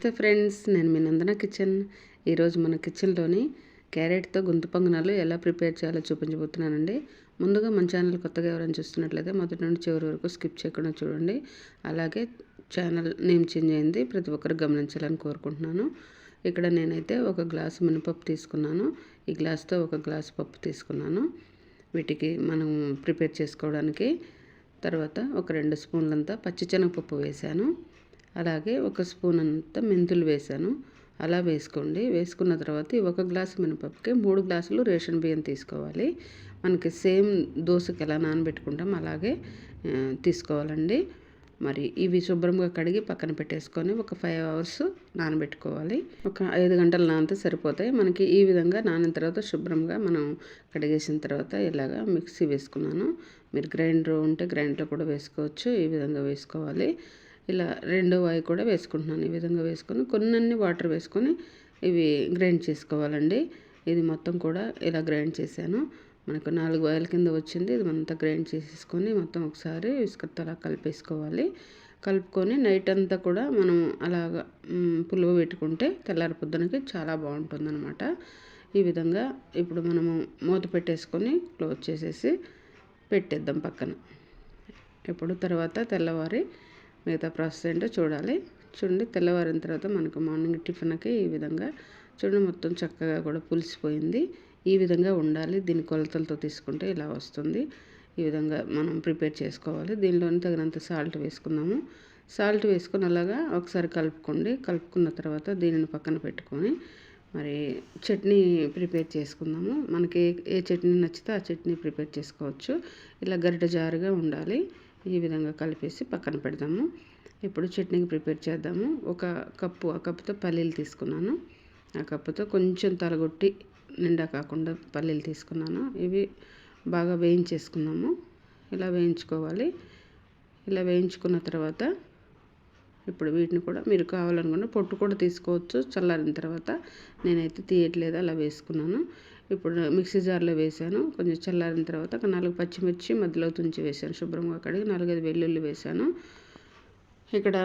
నమస్తే ఫ్రెండ్స్ నేను మీ నందన కిచెన్. ఈరోజు మన కిచెన్లోని క్యారెట్తో గుంత పొంగనాలు ఎలా ప్రిపేర్ చేయాలో చూపించబోతున్నానండి. ముందుగా మన ఛానల్ కొత్తగా ఎవరైనా చూస్తున్నట్లయితే మొదటి నుండి చివరి వరకు స్కిప్ చేయకుండా చూడండి. అలాగే ఛానల్ నేమ్ చేంజ్ అయింది ప్రతి ఒక్కరు గమనించాలని కోరుకుంటున్నాను. ఇక్కడ నేనైతే ఒక గ్లాసు మినపప్పు తీసుకున్నాను. ఈ గ్లాస్తో ఒక గ్లాసు పప్పు తీసుకున్నాను. వీటికి మనం ప్రిపేర్ చేసుకోవడానికి తర్వాత ఒక రెండు స్పూన్లంతా పచ్చిశనగపప్పు వేశాను. అలాగే ఒక స్పూన్ అంత మెంతులు వేసాను. అలా వేసుకోండి. వేసుకున్న తర్వాత ఒక గ్లాసు మినపప్పుకి మూడు గ్లాసులు రేషన్ బియ్యం తీసుకోవాలి. మనకి సేమ్ దోశకి ఎలా నానబెట్టుకుంటాం అలాగే తీసుకోవాలండి. మరి ఇవి శుభ్రంగా కడిగి పక్కన పెట్టేసుకొని ఒక ఫైవ్ అవర్స్ నానబెట్టుకోవాలి. ఒక ఐదు గంటలు నానితే సరిపోతాయి. మనకి ఈ విధంగా నానిన తర్వాత శుభ్రంగా మనం కడిగేసిన తర్వాత ఇలాగా మిక్సీ వేసుకున్నాను. మీరు గ్రైండర్ ఉంటే గ్రైండర్లో కూడా వేసుకోవచ్చు. ఈ విధంగా వేసుకోవాలి. ఇలా రెండో వాయి కూడా వేసుకుంటున్నాను. ఈ విధంగా వేసుకొని కొన్ని వాటర్ వేసుకొని ఇవి గ్రైండ్ చేసుకోవాలండి. ఇది మొత్తం కూడా ఇలా గ్రైండ్ చేశాను. మనకు నాలుగు వాయిల కింద వచ్చింది. ఇది మనంతా గ్రైండ్ చేసేసుకొని మొత్తం ఒకసారి ఇసుకతో అలా కలిపేసుకోవాలి. కలుపుకొని నైట్ అంతా కూడా మనం అలాగ పులువ పెట్టుకుంటే తెల్లారి పొద్దునకి చాలా బాగుంటుందన్నమాట. ఈ విధంగా ఇప్పుడు మనము మూత పెట్టేసుకొని క్లోజ్ చేసేసి పెట్టేద్దాం పక్కన. ఇప్పుడు తర్వాత తెల్లవారి మిగతా ప్రాసెస్ ఏంటో చూడాలి. చూడండి తెల్లవారిన తర్వాత మనకు మార్నింగ్ టిఫిన్కి ఈ విధంగా చూడండి మొత్తం చక్కగా కూడా పులిసిపోయింది. ఈ విధంగా ఉండాలి. దీని కొలతలతో తీసుకుంటే ఇలా వస్తుంది. ఈ విధంగా మనం ప్రిపేర్ చేసుకోవాలి. దీనిలోని తగినంత సాల్ట్ వేసుకుందాము. సాల్ట్ వేసుకుని అలాగా ఒకసారి కలుపుకోండి. కలుపుకున్న తర్వాత దీనిని పక్కన పెట్టుకొని మరి చట్నీ ప్రిపేర్ చేసుకుందాము. మనకి ఏ చట్నీ నచ్చితే ఆ చట్నీ ప్రిపేర్ చేసుకోవచ్చు. ఇలా గరిట జారుగా ఉండాలి. ఈ విధంగా కలిపేసి పక్కన పెడదాము. ఇప్పుడు చట్నీకి ప్రిపేర్ చేద్దాము. ఒక కప్పు ఆ కప్పుతో పల్లీలు తీసుకున్నాను. ఆ కప్పుతో కొంచెం తలగొట్టి నిండా కాకుండా పల్లీలు తీసుకున్నాను. ఇవి బాగా వేయించేసుకున్నాము. ఇలా వేయించుకోవాలి. ఇలా వేయించుకున్న తర్వాత ఇప్పుడు వీటిని కూడా మీరు కావాలనుకున్న పొట్టు కూడా తీసుకోవచ్చు. చల్లారిన తర్వాత నేనైతే తీయట్లేదు అలా వేసుకున్నాను. ఇప్పుడు మిక్సీ జార్లో వేసాను. కొంచెం చల్లారిన తర్వాత ఒక నాలుగు పచ్చిమిర్చి మధ్యలో తుంచి వేసాను. శుభ్రంగా కడిగి నాలుగైదు వెల్లుల్లి వేసాను. ఇక్కడ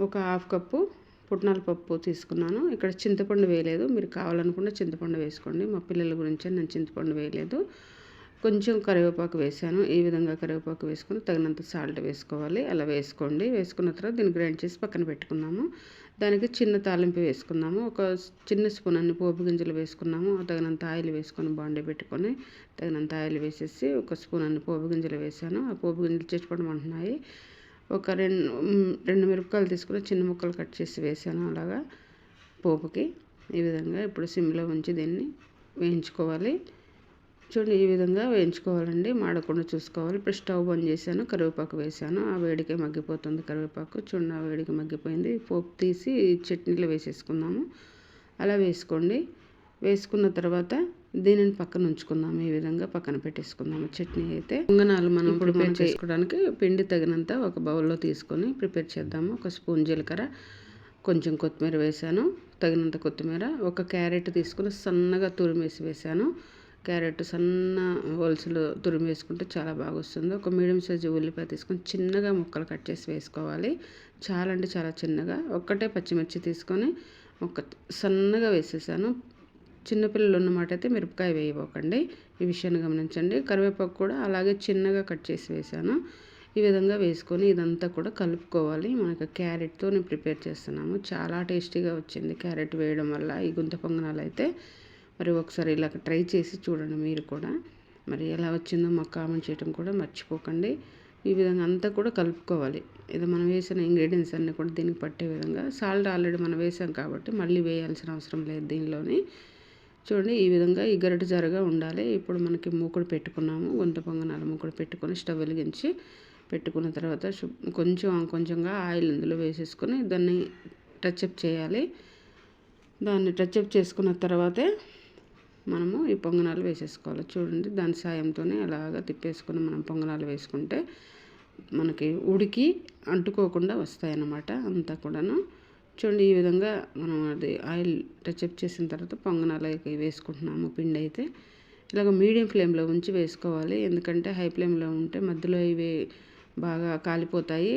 ఒక హాఫ్ కప్పు పుట్నాల పప్పు తీసుకున్నాను. ఇక్కడ చింతపండు వేయలేదు. మీరు కావాలనుకుంటే చింతపండు వేసుకోండి. మా పిల్లల గురించి నేను చింతపండు వేయలేదు. కొంచెం కరివేపాకు వేసాను. ఈ విధంగా కరివేపాకు వేసుకొని తగినంత సాల్ట్ వేసుకోవాలి. అలా వేసుకోండి. వేసుకున్న తర్వాత దీన్ని గ్రైండ్ చేసి పక్కన పెట్టుకున్నాము. దానికి చిన్న తాలింపు వేసుకున్నాము ఒక చిన్న స్పూన్ అన్ని పోపు గింజలు వేసుకున్నాము. తగినంత ఆయిల్ వేసుకొని బాండీ పెట్టుకొని తగినంత ఆయిల్ వేసేసి ఒక స్పూన్ అన్ని పోపు గింజలు వేసాను. ఆ పోపు గింజలు చచ్చిపోవడం ఒక రెండు రెండు మిరపకాయలు తీసుకుని చిన్న ముక్కలు కట్ చేసి వేసాను అలాగా పోపుకి. ఈ విధంగా ఇప్పుడు సిమ్లో ఉంచి దీన్ని వేయించుకోవాలి. చూడండి ఈ విధంగా వేయించుకోవాలండి. మాడకుండా చూసుకోవాలి. ఇప్పుడు స్టవ్ బంద్ చేశాను. కరివేపాకు వేసాను ఆ వేడికే మగ్గిపోతుంది కరివేపాకు. చూడండి ఆ వేడికి మగ్గిపోయింది. పోపు తీసి చట్నీలో వేసేసుకుందాము. అలా వేసుకోండి. వేసుకున్న తర్వాత దీనిని పక్కన ఉంచుకుందాము. ఈ విధంగా పక్కన పెట్టేసుకుందాము చట్నీ అయితే. పొంగనాలు మనం ప్రిపేర్ చేసుకోవడానికి పిండి తగినంత ఒక బౌల్లో తీసుకొని ప్రిపేర్ చేద్దాము. ఒక స్పూన్ జీలకర్ర కొంచెం కొత్తిమీర వేసాను తగినంత కొత్తిమీర ఒక క్యారెట్ తీసుకుని సన్నగా తురిమేసి వేసాను క్యారెట్ సన్న హోల్స్లో తురిమి వేసుకుంటే చాలా బాగా వస్తుంది ఒక మీడియం సైజు ఉల్లిపాయ తీసుకొని చిన్నగా ముక్కలు కట్ చేసి వేసుకోవాలి. చాలా అంటే చాలా చిన్నగా. ఒక్కటే పచ్చిమిర్చి తీసుకొని ఒక సన్నగా వేసేసాను. చిన్నపిల్లలు ఉన్నమాట అయితే మిరపకాయ వేయబోకండి. ఈ విషయాన్ని గమనించండి. కరివేపాకు కూడా అలాగే చిన్నగా కట్ చేసి వేసాను. ఈ విధంగా వేసుకొని ఇదంతా కూడా కలుపుకోవాలి. మనకు క్యారెట్తో నేను ప్రిపేర్ చేస్తున్నాము. చాలా టేస్టీగా వచ్చింది క్యారెట్ వేయడం వల్ల. ఈ గుంత పొంగనాలు అయితే మరి ఒకసారి ఇలా ట్రై చేసి చూడండి మీరు కూడా. మరి ఎలా వచ్చిందో మాకు కామెంట్ చేయడం కూడా మర్చిపోకండి. ఈ విధంగా అంతా కూడా కలుపుకోవాలి. ఇది మనం వేసిన ఇంగ్రీడియంట్స్ అన్నీ కూడా దీనికి పట్టే విధంగా సాల్ట్ ఆల్రెడీ మనం వేసాం కాబట్టి మళ్ళీ వేయాల్సిన అవసరం లేదు దీనిలోని. చూడండి ఈ విధంగా ఈ గరిట జరగా ఉండాలి. ఇప్పుడు మనకి మూకుడు పెట్టుకున్నాము. గుంత పొంగనాల మూకుడు పెట్టుకొని స్టవ్ వెలిగించి పెట్టుకున్న తర్వాత కొంచెం కొంచెంగా ఆయిల్ ఇందులో వేసేసుకొని దాన్ని టచ్అప్ చేయాలి. దాన్ని టచ్అప్ చేసుకున్న తర్వాతే మనము ఈ పొంగనాలు వేసేసుకోవాలి. చూడండి దాని సాయంతోనే అలాగా తిప్పేసుకుని మనం పొంగనాలు వేసుకుంటే మనకి ఉడికి అంటుకోకుండా వస్తాయన్నమాట అంతా కూడాను. చూడండి ఈ విధంగా మనం అది ఆయిల్ టచ్అప్ చేసిన తర్వాత పొంగనాలు వేసుకుంటున్నాము పిండి అయితే. ఇలాగ మీడియం ఫ్లేమ్లో ఉంచి వేసుకోవాలి ఎందుకంటే హై ఫ్లేమ్లో ఉంటే మధ్యలో ఇవి బాగా కాలిపోతాయి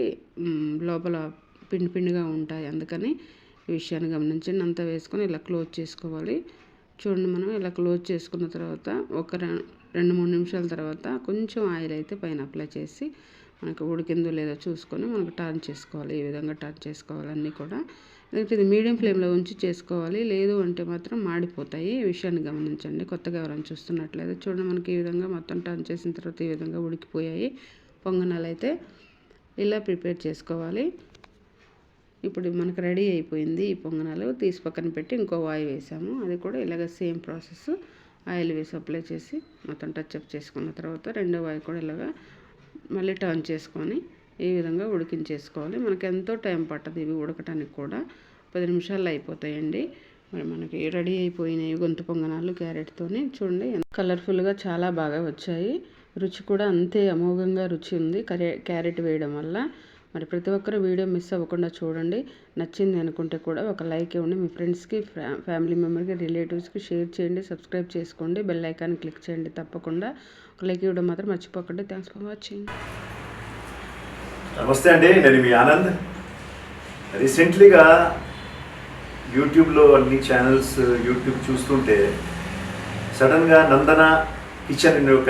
లోపల పిండి పిండిగా ఉంటాయి. అందుకని ఈ విషయాన్ని గమనించండి అంతా వేసుకొని ఇలా క్లోజ్ చేసుకోవాలి. చూడండి మనం ఇలా క్లోజ్ చేసుకున్న తర్వాత ఒక రెండు మూడు నిమిషాల తర్వాత కొంచెం ఆయిల్ అయితే పైన అప్లై చేసి మనకు ఉడికిందో లేదో చూసుకొని మనకు టర్న్ చేసుకోవాలి ఈ విధంగా టర్న్ చేసుకోవాలన్నీ కూడా. ఎందుకంటే ఇది మీడియం ఫ్లేమ్లో ఉంచి చేసుకోవాలి లేదు అంటే మాత్రం మాడిపోతాయి. ఈ విషయాన్ని గమనించండి. కొత్తగా ఎవరైనా చూస్తున్నట్లయితే చూడండి మనకి ఈ విధంగా మొత్తం టర్న్ చేసిన తర్వాత ఈ విధంగా ఉడికిపోయాయి. పొంగనాలు అయితే ఇలా ప్రిపేర్ చేసుకోవాలి. ఇప్పుడు మనకు రెడీ అయిపోయింది ఈ పొంగనాలు. తీసి పక్కన పెట్టి ఇంకో వాయి వేసాము. అది కూడా ఇలాగ సేమ్ ప్రాసెస్. ఆయిల్ వేసి అప్లై చేసి మొత్తం టచ్అప్ చేసుకున్న తర్వాత రెండో వాయి కూడా ఇలాగ మళ్ళీ టర్న్ చేసుకొని ఈ విధంగా ఉడికించేసుకోవాలి. మనకి ఎంతో టైం పట్టదు ఇవి ఉడకటానికి కూడా. పది నిమిషాలు అయిపోతాయండి. మరి మనకి రెడీ అయిపోయినాయి గొంతు పొంగనాలు క్యారెట్తోని చూడండి కలర్ఫుల్గా చాలా బాగా వచ్చాయి. రుచి కూడా అంతే అమోఘంగా రుచి ఉంది. క్యారెట్ వేయడం వల్ల మరి ప్రతి ఒక్కరు వీడియో మిస్ అవ్వకుండా చూడండి. నచ్చింది అనుకుంటే కూడా ఒక లైక్ ఇవ్వండి. మీ ఫ్రెండ్స్కి ఫ్యామిలీ మెంబర్కి రిలేటివ్స్కి షేర్ చేయండి. సబ్స్క్రైబ్ చేసుకోండి. బెల్ ఐకాన్ క్లిక్ చేయండి తప్పకుండా. ఒక లైక్ ఇవ్వడం మాత్రం మర్చిపోకండి. Thanks for watching. నమస్తే అండి. నేను మీ ఆనంద్. రీసెంట్లీగా యూట్యూబ్లో అన్ని ఛానల్స్ యూట్యూబ్ చూస్తుంటే సడన్గా నందన కిచెన్ అనే ఒక